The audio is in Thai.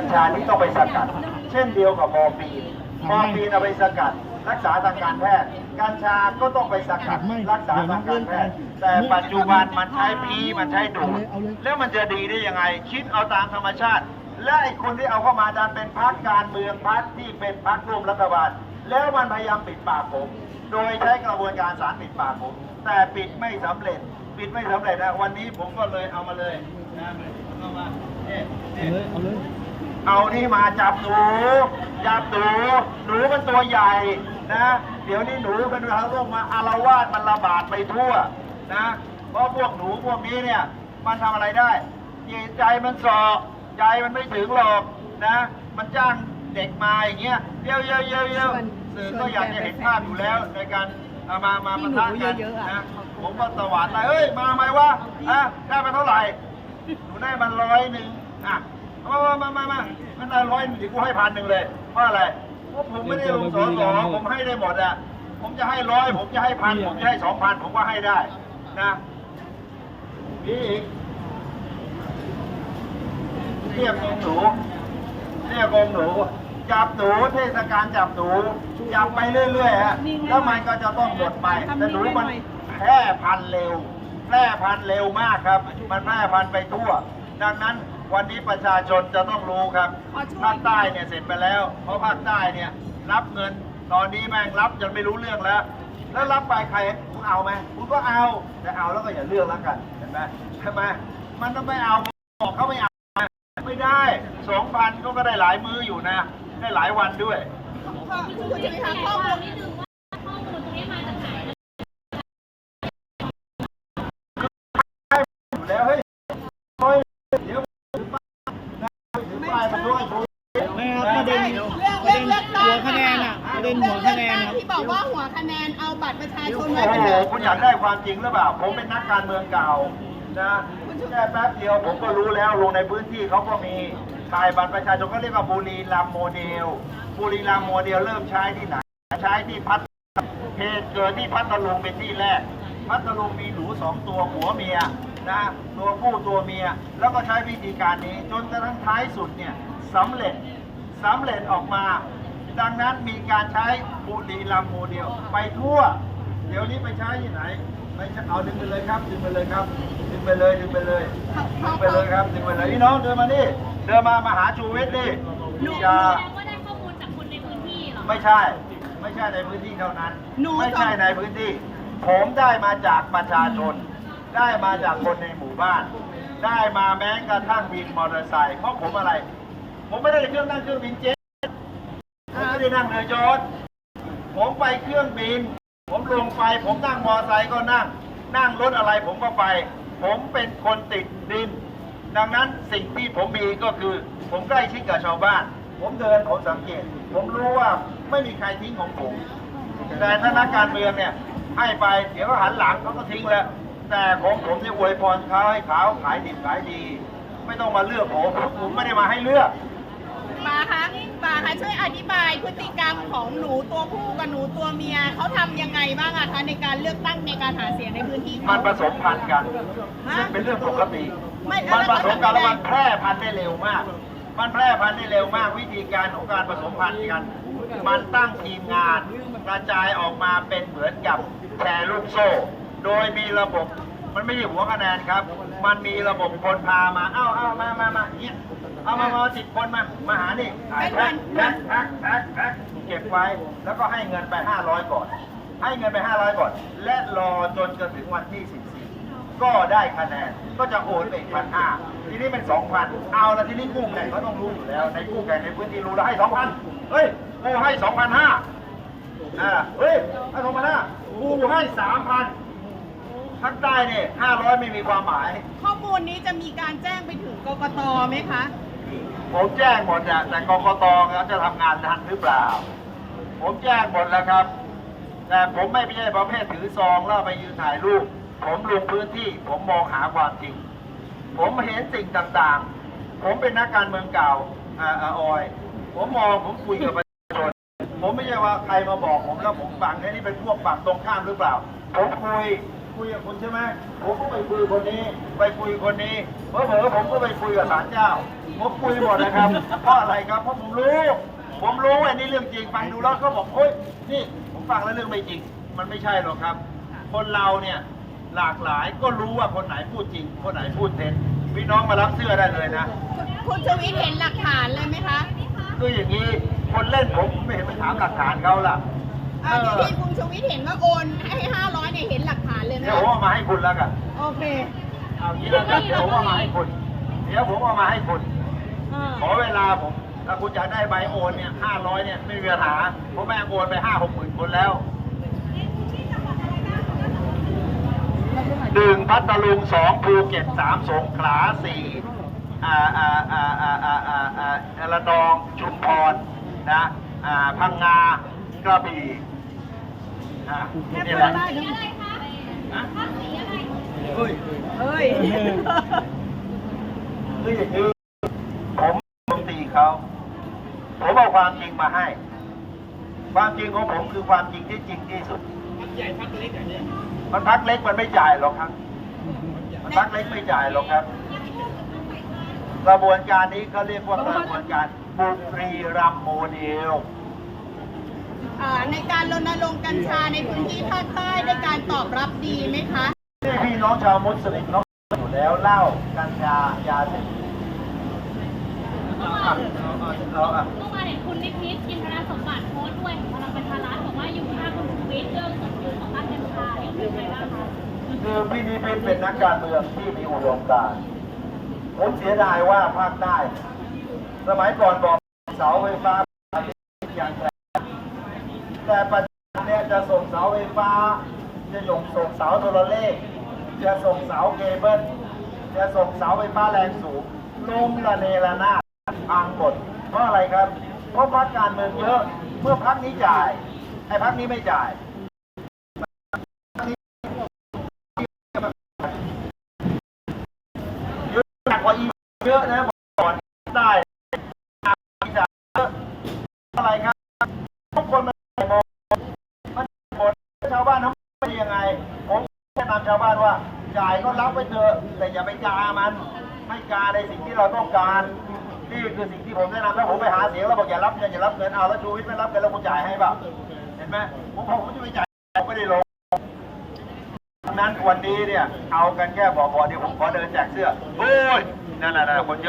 กัญชาที่ต้องไปสกัด เช่นเดียวกับมอร์ฟีนมอร์ฟีนเอาไปสกัด รักษาทางการแพทย์ กัญชาก็ต้องไปสกัดรักษาทางการแพทย์ แต่ปัจจุบันมันใช้พีมันใช้ดูดแล้วมันจะดีได้ยังไง คิดเอาตามธรรมชาติ และไอ้คนที่เอาเข้ามาดันเป็นพรรคการเมืองพรรคที่เป็นพรรคร่วมรัฐบาล แล้วมันพยายามปิดปากผม โดยใช้กระบวนการสารปิดปากผม แต่ปิดไม่สำเร็จ ปิดไม่สำเร็จนะวันนี้ผมก็เลยเอามาเลยนะเอามาเนี่ยเอาเลย เอานี่มาจับหนู จับหนู หนูมันตัวใหญ่นะ เดี๋ยวนี้หนูเป็นพาโรคมาอารวาสมันระบาดไปทั่วนะ เพราะพวกหนูพวกนี้เนี่ยมันทำอะไรได้จิตใจมันสอบใจมันไม่ถึงหรอกนะ มันจ้างเด็กมาอย่างเงี้ยเยี่ยวเยี่ยวเยี่ยวเยี่ยวสื่อก็อยากจะเห็นภาพอยู่แล้วในการเอามามาปะทะกันนะผมก็ตวาดเลยเฮ้ยมาไหมวะอะได้ไปเท่าไหร่หนูได้มันร้อยหนึ่งอะ มามามามามามันได้ร้อยหนึ่งเดี๋ยวกูให้พันหนึ่งเลยเพราะอะไรเพราะผมไม่ได้ลงสอสอผมให้ได้หมดอะผมจะให้ร้อยผมจะให้พันผมจะให้สองพันผมก็ให้ได้นะมีอีกเรียกกงหนูเรียกกงหนูจับหนูเทศกาลจับหนูจับไปเรื่อยๆฮะแล้วมันก็จะต้องหมดไปแต่หนูมันแพร่พันธุ์เร็ว แพร่พันธุ์เร็วมากครับ มันแพร่พันธุ์ไปทั่ว ดังนั้น วันนี้ประชาชนจะต้องรู้ครับ ภาคใต้เนี่ยเสร็จไปแล้ว เพราะภาคใต้เนี่ยรับเงิน ตอนนี้แม่งรับจนไม่รู้เรื่องแล้ว แล้วรับไปใครคุณเอาไหมคุณก็เอา แต่เอาแล้วก็อย่าเลือกแล้วกัน เห็นไหมใช่ไหมมันต้องไม่เอา บอกเขาไม่เอา ไม่ได้สองพันก็ก็ได้หลายมื้ออยู่นะ ได้หลายวันด้วยคุณจะไปหาข้อมูลนิดนึง คะแนนเอาบัตรประชาชนโอ้ไว้เป็นโห หลักคุณอยากได้ความจริงหรือเปล่า ผมเป็นนักการเมืองเก่านะแค่แป๊บเดียวผมก็รู้แล้วลงในพื้นที่เขาก็มีถ่ายบัตรประชาชนก็เรียกว่าบุรีรัมย์โมเดล บุรีรัมย์โมเดลเริ่มใช้ที่ไหน ใช้ที่พัทเหตุเกิดที่พัทลุงเป็นที่แรก พัทลุงมีหนูสองตัวผัวเมียนะตัวผู้ตัวเมีย แล้วก็ใช้วิธีการนี้จนกระทั่งท้ายสุดเนี่ยสำเร็จ สำเร็จออกมา ดังนั้นมีการใช้บุรีรัมย์โมเดลไปทั่ว เดี๋ยวนี้ไปใช้ที่ไหนไปใช้เอาดึงไปเลยครับดึงไปเลยครับดึงไปเลยดึงไปเลยดึงไปเลยครับดึงไปเลยพี่น้องเดินมานี่เดินมามาหาชูวิทย์นี่หนูอย่าแสดงว่าได้ข้อมูลจากคนในพื้นที่เหรอไม่ใช่ ไม่ใช่ในพื้นที่เท่านั้นหนูไม่ใช่ในพื้นที่ ผมได้มาจากประชาชน ได้มาจากคนในหมู่บ้าน ได้มาแม้กระทั่งวินมอเตอร์ไซค์เพราะผมอะไร ผมไม่ได้เครื่องนั่งเครื่องบินเจ็ตผม ได้นั่งเรือยนต์ผมไปเครื่องบิน ผมลงไป ผมนั่งมอเตอร์ไซค์ก็นั่ง นั่งรถอะไรผมก็ไป ผมเป็นคนติดดิน ดังนั้นสิ่งที่ผมมีก็คือ ผมใกล้ชิดกับชาวบ้าน ผมเดินผมสังเกต ผมรู้ว่าไม่มีใครทิ้งของผม แต่ถ้านักการเมืองเนี่ยให้ไปเดี๋ยวก็หันหลังเขาก็ทิ้งแล้ว แต่ของผมเนี่ยอวยพรเขาให้เขาขายดิบขายดี ไม่ต้องมาเลือกผมผมไม่ได้มาให้เลือก ปาคะปาคะช่วยอธิบายพฤติกรรมของหนูตัวผู้กับหนูตัวเมียเขาทำยังไงบ้างอะคะในการเลือกตั้งในการหาเสียงในพื้นที่มันเขาผสมพันธุ์กันซึ่งเป็นเรื่องปกติ ไม่แล้วมันผสมกันแล้แล้ววมันแพร่พันธุ์ได้เร็วมาก มันแพร่พันธุ์ได้เร็วมาก วิธีการของการผสมพันธุ์กัน มันตั้งทีมงานกระจายออกมาเป็นเหมือนกับแชร์ลูกโซ่ โดยมีระบบ มันไม่ใช่หัวคะแนนครับ มันมีระบบคนพามา เอ้าเอ้ามามามาเนี่ย เอามามาสิบคนมา มาหานี่ถ่ายแพ็คแพ็คแพ็คแพ็คแพ็คเก็บไว้ แล้วก็ให้เงินไปห้าร้อยก่อน ให้เงินไปห้าร้อยก่อน และรอจนจนถึงวันที่สิบสี่ก็ได้คะแนน ก็จะโอนไปอีกพันห้าทีนี้เป็นสองพันเอาละทีนี้กู้แข่งเขาต้องรู้อยู่แล้ว ในกู้แข่งในพื้นที่รู้แล้วให้สองพันเฮ้ยกูให้สองพันห้าอ่าเฮ้ยให้สองพันห้ากูให้สามพันภาคใต้เนี่ยห้าร้อยไม่มีความหมาย ข้อมูลนี้จะมีการแจ้งไปถึงกกตไหมคะ ผมแจ้งหมดอะแต่กกตเขาจะทำงานทันหรือเปล่า ผมแจ้งหมดแล้วครับ แต่ผมไม่ใช่ประเภทถือซองแล้วไปยืนถ่ายรูป ผมลงพื้นที่ ผมมองหาความจริง ผมเห็นสิ่งต่างๆ ผมเป็นนักการเมืองเก่าอ่าออย ผมมองผมคุยกับประชาชนผมไม่ใช่ว่าใครมาบอกผมแล้วผมฟังไอ้นี่เป็นพวกฝั่งตรงข้ามหรือเปล่า ผมคุย คุยกับคุณใช่ไหมผมก็ไปคุยคนนี้ ไปคุยคนนี้เพราะเผลอๆผมก็ไปคุยกับศาลเจ้าผมคุยหมดนะครับเพราะอะไรครับเพราะผมรู้ ผมรู้ว่านี่เรื่องจริงฟังดูแล้วก็บอกเฮ้ยนี่ผมฟังแล้วเรื่องไม่จริง มันไม่ใช่หรอกครับ คนเราเนี่ยหลากหลายก็รู้ว่าคนไหนพูดจริง คนไหนพูดเท็จพี่น้องมารับเสื้อได้เลยนะ คุณคุณชูวิทย์เห็นหลักฐานเลยไหมคะคืออย่างนี้คนเล่นผมไม่เห็นไปถามหลักฐานเขาล่ะ เอ่อที่ที่คุณชูวิทย์เห็นว่าโอนให้ห้าร้อยเนี่ยเห็นหลักฐานเลยไหมเดี๋ยวผมเอามาให้คุณแล้วกัน โอเคเอางี้แล้วกันเดี๋ยวผมเอามาให้คุณ เดี๋ยวผมเอามาให้คุณ อ่าขอเวลาผม ถ้าคุณอยากได้ใบโอนเนี่ยห้าร้อยเนี่ยไม่มีปัญหาผมแม่งโอนไปห้าหกหมื่นคนแล้วหนึ่งพัทลุงสองภูเก็ตสามสงขลาสี่อ่าอ่าอ่าอ่าอ่าอ่าอ่าระนองชุมพรนะอ่าพังงา กระบี่อ่านี่แหละนะเฮ้ยเฮ้ยคืออย่างนี้ผมโจมตีเขาผมเอาความจริงมาให้ ความจริงของผมคือความจริงที่จริงที่สุดมันพักเล็กมันไม่จ่ายหรอกครับ มันพักเล็กไม่จ่ายหรอกครับ กระบวนการนี้เขาเรียกว่ากระบวนการบุรีรัมย์โมเดลอ่า ในการรณรงค์กัญชาในพื้นที่ภาคใต้ได้การตอบรับดีไหมคะนี่พี่น้องชาวมุสลิมน้องอยู่แล้วเหล้ากัญชายาเสพติดอะเอาเอาเอาอะเมื่อวานเห็นคุณนิพิษอินทรสมบัติโพสต์ด้วยของพลังประชารัฐบอกว่าอยู่ข้างคุณชูวิทย์เรื่องจุดยืนของพรรคกัญชาเนี่ยเป็นไงบ้างคะคือพี่นิพิษเป็นนักการเมืองที่มีอุดมการณ์ผมเสียดายว่าภาคใต้ สมัยก่อนบอกเสาไฟฟ้าอย่างแรง แต่ปัจจุบันเนี่ยจะส่งเสาไฟฟ้า จะยงส่งเสาโทรเลข จะส่งเสาเคเบิลจะส่งเสาไฟฟ้าแรงสูงล้มระเนระนาดพังหมดเพราะอะไรครับ เพราะพรรคการเมืองเยอะเมื่อพรรคนี้จ่ายไอ้พรรคนี้ไม่จ่ายเยอะหนักกว่าอีเยอะนะก่อนได้อีสานเยอะอะไรครับทุกคนมันมองมันหมดชาวบ้านทำไม่ยังไง ผมแนะนำชาวบ้านว่าจ่ายก็รับไปเถอะแต่อย่าไปกามันให้กาในสิ่งที่เราต้องการนี่คือสิ่งที่ผมแนะนำแล้วผมไปหาเสียงแล้วบอกอย่ารับเงินอย่ารับเงินเอาแล้วชูวิทย์ไม่รับเงินแล้วผมจ่ายให้เปล่าเห็นไหมผมบอกผมจะไปจ่ายผมไม่ได้ลงดังนั้นวันนี้เนี่ยเอากันแค่บอกพอเดี๋ยวผมขอเดินแจกเสื้อโอ้ยนั่นแหละนั่นแหละคนเยอะ